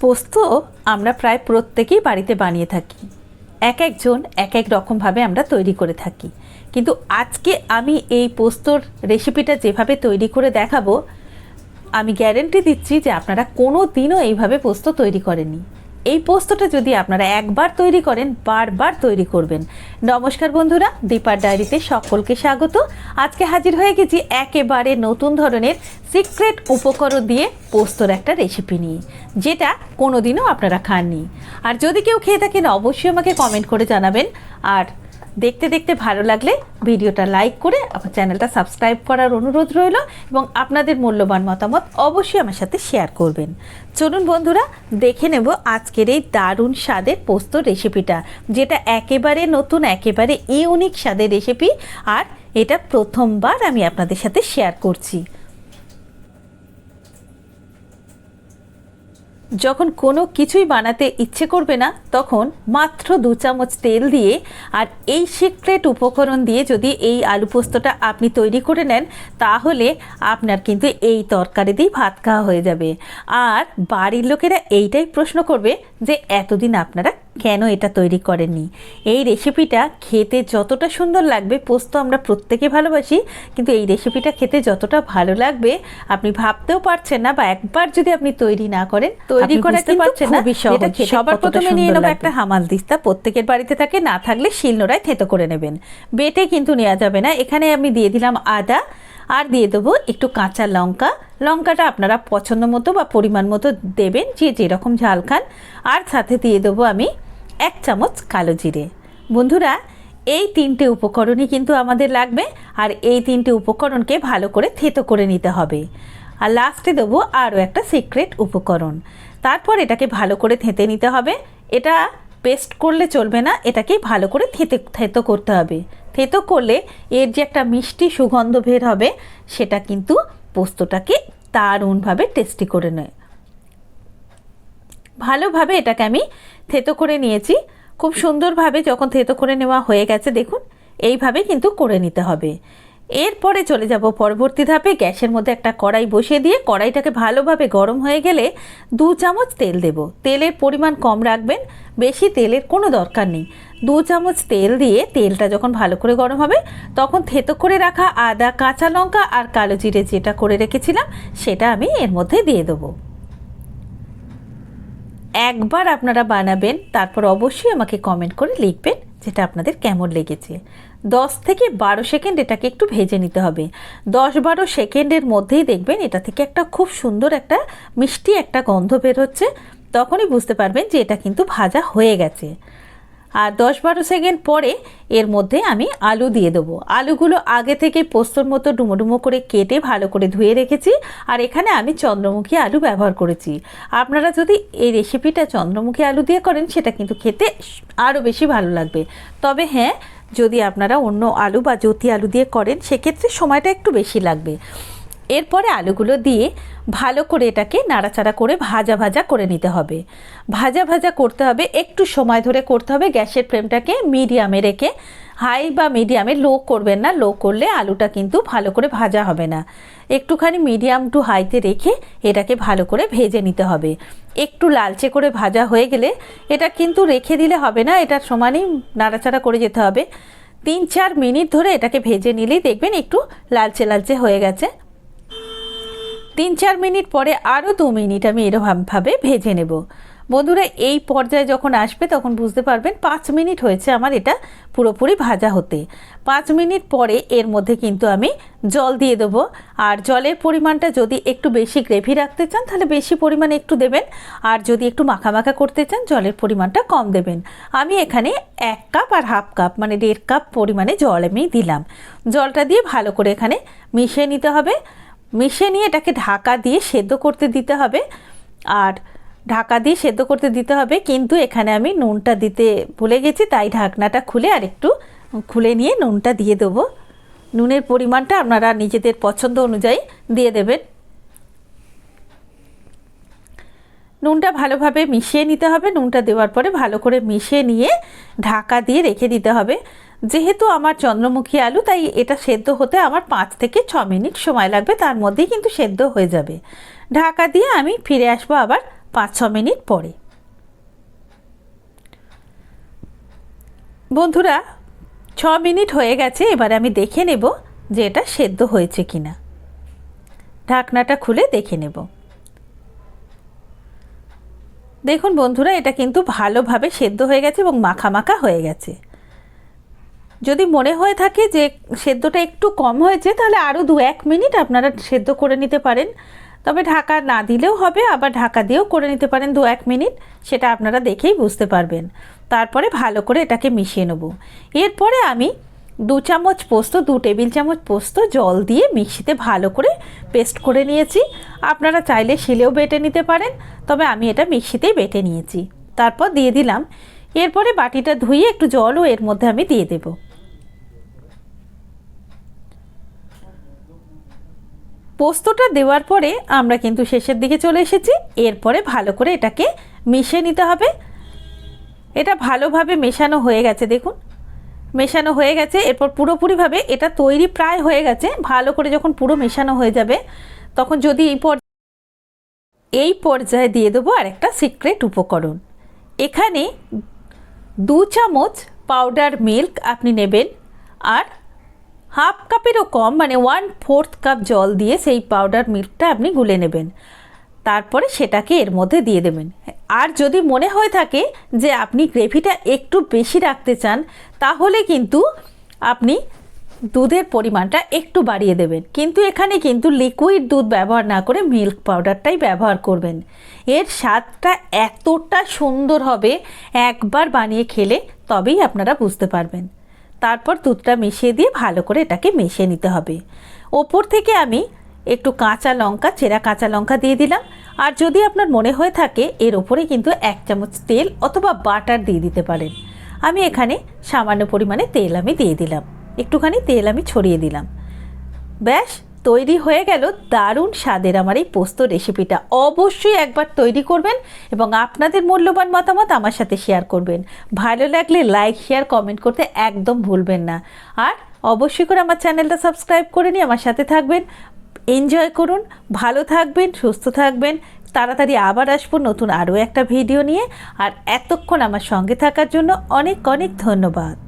পোস্ত আমরা প্রায় প্রত্যেকেই বাড়িতে বানিয়ে থাকি। এক একজন এক এক রকমভাবে আমরা তৈরি করে থাকি। কিন্তু আজকে আমি এই পোস্তর রেসিপিটা যেভাবে তৈরি করে দেখাবো, আমি গ্যারেন্টি দিচ্ছি যে আপনারা কোনো দিনও এইভাবে পোস্ত তৈরি করেননি। এই পোস্তটা যদি আপনারা একবার তৈরি করেন, বারবার তৈরি করবেন। নমস্কার বন্ধুরা, দীপার ডায়েরিতে সকলকে স্বাগত। আজকে হাজির হয়ে গেছি একেবারে নতুন ধরনের সিক্রেট উপকরণ দিয়ে পোস্তর একটা রেসিপি নিয়ে, যেটা কোনোদিনও আপনারা খাননি। আর যদি কেউ খেয়ে থাকেন, অবশ্যই আমাকে কমেন্ট করে জানাবেন। আর দেখতে দেখতে ভালো লাগলে ভিডিওটা লাইক করে আমার চ্যানেলটা সাবস্ক্রাইব করার অনুরোধ রইল এবং আপনাদের মূল্যবান মতামত অবশ্যই আমার সাথে শেয়ার করবেন। চলুন বন্ধুরা, দেখে নেব আজকের এই দারুণ স্বাদের পোস্ত রেসিপিটা, যেটা একেবারে নতুন, একেবারে ইউনিক স্বাদের রেসিপি, আর এটা প্রথমবার আমি আপনাদের সাথে শেয়ার করছি। যখন কোনো কিছুই বানাতে ইচ্ছে করবে না, তখন মাত্র দু চামচ তেল দিয়ে আর এই সিক্রেট উপকরণ দিয়ে যদি এই আলু পোস্তটা আপনি তৈরি করে নেন, তাহলে আপনার কিন্তু এই তরকারি দিয়ে ভাত খাওয়া হয়ে যাবে। আর বাড়ির লোকেরা এইটাই প্রশ্ন করবে যে, এতদিন আপনারা কেন এটা তৈরি করেননি? এই রেসিপিটা খেতে যতটা সুন্দর লাগবে পোস্ত আমরা প্রত্যেকে ভালোবাসি কিন্তু এই রেসিপিটা খেতে যতটা ভালো লাগবে আপনি ভাবতেও পারছেন না বা একবার যদি আপনি তৈরি না করেন তৈরি করা বুঝতেই কিন্তু পারছেন না, এটা সবার প্রথমে নিয়ে নেব একটা হামাল দিস্তা প্রত্যেকের বাড়িতে থাকে না থাকলে শিলনোড়ায় থেতো করে নেবেন। বেটে কিন্তু নেওয়া যাবে না। এখানে আমি দিয়ে দিলাম আদা আর দিয়ে দেবো একটু কাঁচা লঙ্কা। লঙ্কাটা আপনারা পছন্দ মতো বা পরিমাণ মতো দেবেন যে যেরকম ঝাল খান। আর সাথে দিয়ে দেবো আমি এক চামচ কালো জিরে। বন্ধুরা, এই তিনটে উপকরণই কিন্তু আমাদের লাগবে আর এই তিনটে উপকরণকে ভালো করে থেতো করে নিতে হবে। আর লাস্টে দেবো আরও একটা সিক্রেট উপকরণ। তারপর এটাকে ভালো করে থেতে নিতে হবে। এটা পেস্ট করলে চলবে না, এটাকে ভালো করে থেতে, থেতো করতে হবে। থেতো করলে এর যে একটা মিষ্টি সুগন্ধ বের হবে, সেটা কিন্তু পোস্তটাকে দারুণভাবে টেস্টি করে নেয়। ভালোভাবে এটাকে আমি থেতো করে নিয়েছি। খুব সুন্দরভাবে যখন থেতো করে নেওয়া হয়ে গেছে, দেখুন, এইভাবে কিন্তু করে নিতে হবে। এরপরে চলে যাব পরবর্তী ধাপে। গ্যাসের মধ্যে একটা কড়াই বসিয়ে দিয়ে কড়াইটাকে ভালোভাবে গরম হয়ে গেলে দু চামচ তেল দেব। তেলের পরিমাণ কম রাখবেন, বেশি তেলের কোনো দরকার নেই। দু চামচ তেল দিয়ে তেলটা যখন ভালো করে গরম হবে, তখন থেতো করে রাখা আদা, কাঁচা লঙ্কা আর কালো জিরে যেটা করে রেখেছিলাম, সেটা আমি এর মধ্যে দিয়ে দেবো। একবার আপনারা বানাবেন, তারপর অবশ্যই আমাকে কমেন্ট করে লিখবেন যেটা আপনাদের কেমন লেগেছে। দশ থেকে বারো সেকেন্ড এটাকে একটু ভেজে নিতে হবে। দশ বারো সেকেন্ডের মধ্যেই দেখবেন এটা থেকে একটা খুব সুন্দর একটা মিষ্টি একটা গন্ধ বের হচ্ছে। তখনই বুঝতে পারবেন যে এটা কিন্তু ভাজা হয়ে গেছে। আর দশ বারো সেকেন্ড পরে এর মধ্যে আমি আলু দিয়ে দেবো। আলুগুলো আগে থেকে পোস্তর মতো ডুমো করে কেটে ভালো করে ধুয়ে রেখেছি আর এখানে আমি চন্দ্রমুখী আলু ব্যবহার করেছি। আপনারা যদি এই রেসিপিটা চন্দ্রমুখী আলু দিয়ে করেন, সেটা কিন্তু খেতে আরও বেশি ভালো লাগবে। তবে হ্যাঁ যদি আপনারা অন্য আলু বা জ্যোতি আলু দিয়ে করেন, সেক্ষেত্রে সময়টা একটু বেশি লাগবে। এরপরে আলুগুলো দিয়ে ভালো করে এটাকে নাড়াচাড়া করে ভাজা ভাজা করে নিতে হবে। ভাজা ভাজা করতে হবে, একটু সময় ধরে করতে হবে। গ্যাসের ফ্লেমটাকে মিডিয়ামে রেখে, হাই বা মিডিয়ামে লো করবেন না। লো করলে আলুটা কিন্তু ভালো করে ভাজা হবে না। একটুখানি মিডিয়াম টু হাইতে রেখে এটাকে ভালো করে ভেজে নিতে হবে। একটু লালচে করে ভাজা হয়ে গেলে এটা কিন্তু রেখে দিলে হবে না। এটা সমানই নাড়াচাড়া করে যেতে হবে। তিন চার মিনিট ধরে এটাকে ভেজে নিলেই দেখবেন একটু লালচে লালচে হয়ে গেছে। তিন চার মিনিট পরে আরও দু মিনিট আমি এরকমভাবে ভেজে নেব। বন্ধুরা, এই পর্যায়ে যখন আসবে তখন বুঝতে পারবেন পাঁচ মিনিট হয়েছে আমার এটা পুরোপুরি ভাজা হতে। পাঁচ মিনিট পরে এর মধ্যে কিন্তু আমি জল দিয়ে দেবো। আর জলের পরিমাণটা যদি একটু বেশি গ্রেভি রাখতে চান তাহলে বেশি পরিমাণে একটু দেবেন। আর যদি একটু মাখা করতে চান জলের পরিমাণটা কম দেবেন। আমি এখানে এক কাপ আর হাফ কাপ মানে দেড় কাপ পরিমাণে জল আমি দিলাম। জলটা দিয়ে ভালো করে এখানে মিশিয়ে নিতে হবে। মিশিয়ে নিয়ে এটাকে ঢাকা দিয়ে সেদ্ধ করতে দিতে হবে। আর ঢাকা দিয়ে সেদ্ধ করতে দিতে হবে, কিন্তু এখানে আমি নুনটা দিতে ভুলে গেছি, তাই ঢাকনাটা খুলে আর একটু খুলে নিয়ে নুনটা দিয়ে দেবো। নুনের পরিমাণটা আপনারা নিজেদের পছন্দ অনুযায়ী দিয়ে দেবেন। নুনটা ভালোভাবে মিশিয়ে নিতে হবে। নুনটা দেওয়ার পরে ভালো করে মিশিয়ে নিয়ে ঢাকা দিয়ে রেখে দিতে হবে। যেহেতু আমার চন্দ্রমুখী আলু, তাই এটা সেদ্ধ হতে আমার পাঁচ থেকে ছ মিনিট সময় লাগবে, তার মধ্যেই কিন্তু সেদ্ধ হয়ে যাবে। ঢাকা দিয়ে আমি ফিরে আসব আবার পাঁচ ছ মিনিট পরে। বন্ধুরা, ছ মিনিট হয়ে গেছে, এবারে আমি দেখে নেব যে এটা সেদ্ধ হয়েছে কিনা। ঢাকনাটা খুলে দেখে নেব। দেখুন বন্ধুরা, এটা কিন্তু ভালোভাবে সেদ্ধ হয়ে গেছে এবং মাখা মাখা হয়ে গেছে। যদি মনে হয়ে থাকে যে সেদ্ধটা একটু কম হয়েছে, তাহলে আরও দু এক মিনিট আপনারা সেদ্ধ করে নিতে পারেন। তবে ঢাকা না দিলেও হবে, আবার ঢাকা দিয়েও করে নিতে পারেন দু এক মিনিট, সেটা আপনারা দেখেই বুঝতে পারবেন। তারপরে ভালো করে এটাকে মিশিয়ে নেব। এরপরে আমি দু চামচ পোস্ত, দু টেবিল চামচ পোস্ত জল দিয়ে মিক্সিতে ভালো করে পেস্ট করে নিয়েছি। আপনারা চাইলে শিলেও বেটে নিতে পারেন, তবে আমি এটা মিক্সিতেই বেটে নিয়েছি। তারপর দিয়ে দিলাম। এরপরে বাটিটা ধুয়ে একটু জলও এর মধ্যে আমি দিয়ে দেবো। পোস্তটা দেওয়ার পরে আমরা কিন্তু শেষের দিকে চলে এসেছি। এরপরে ভালো করে এটাকে মিশিয়ে নিতে হবে। এটা ভালোভাবে মেশানো হয়ে গেছে, দেখুন। মেশানো হয়ে গেছে, এরপর পুরোপুরিভাবে এটা তৈরি প্রায় হয়ে গেছে। ভালো করে যখন পুরো মেশানো হয়ে যাবে, তখন যদি এই এই পর্যায়ে দিয়ে দেবো আর একটা সিক্রেট উপকরণ। এখানে দু চামচ পাউডার মিল্ক আপনি নেবেন, আর হাফ কাপেরও কম মানে ওয়ান ফোর্থ কাপ জল দিয়ে সেই পাউডার মিল্কটা আপনি গুলে নেবেন। তারপরে সেটাকে এর মধ্যে দিয়ে দেবেন। আর যদি মনে হয়ে থাকে যে আপনি গ্রেভিটা একটু বেশি রাখতে চান, তাহলে কিন্তু আপনি দুধের পরিমাণটা একটু বাড়িয়ে দেবেন। কিন্তু এখানে কিন্তু লিকুইড দুধ ব্যবহার না করে মিল্ক পাউডারটাই ব্যবহার করবেন। এর স্বাদটা এতটা সুন্দর হবে, একবার বানিয়ে খেলে তবেই আপনারা বুঝতে পারবেন। তারপর দুধটা মিশিয়ে দিয়ে ভালো করে এটাকে মিশিয়ে নিতে হবে। ওপর থেকে আমি একটু কাঁচা লঙ্কা, চেরা কাঁচা লঙ্কা দিয়ে দিলাম। আর যদি আপনার মনে হয়ে থাকে, এর ওপরে কিন্তু এক চামচ তেল অথবা বাটার দিয়ে দিতে পারেন। আমি এখানে সামান্য পরিমাণে তেল আমি দিয়ে দিলাম। একটুখানি তেল আমি ছড়িয়ে দিলাম। ব্যাস তৈরি হয়ে গেল দারুণ স্বাদের আমার এই পোস্ত রেসিপিটা। অবশ্যই একবার তৈরি করবেন এবং আপনাদের মূল্যবান মতামত আমার সাথে শেয়ার করবেন। ভালো লাগলে লাইক, শেয়ার, কমেন্ট করতে একদম ভুলবেন না। আর অবশ্যই করে আমার চ্যানেলটা সাবস্ক্রাইব করে নিয়ে আমার সাথে থাকবেন। এনজয় করুন, ভালো থাকবেন, সুস্থ থাকবেন। তাড়াতাড়ি আবার আসব নতুন আরও একটা ভিডিও নিয়ে। আর এতক্ষণ আমার সঙ্গে থাকার জন্য অনেক অনেক ধন্যবাদ।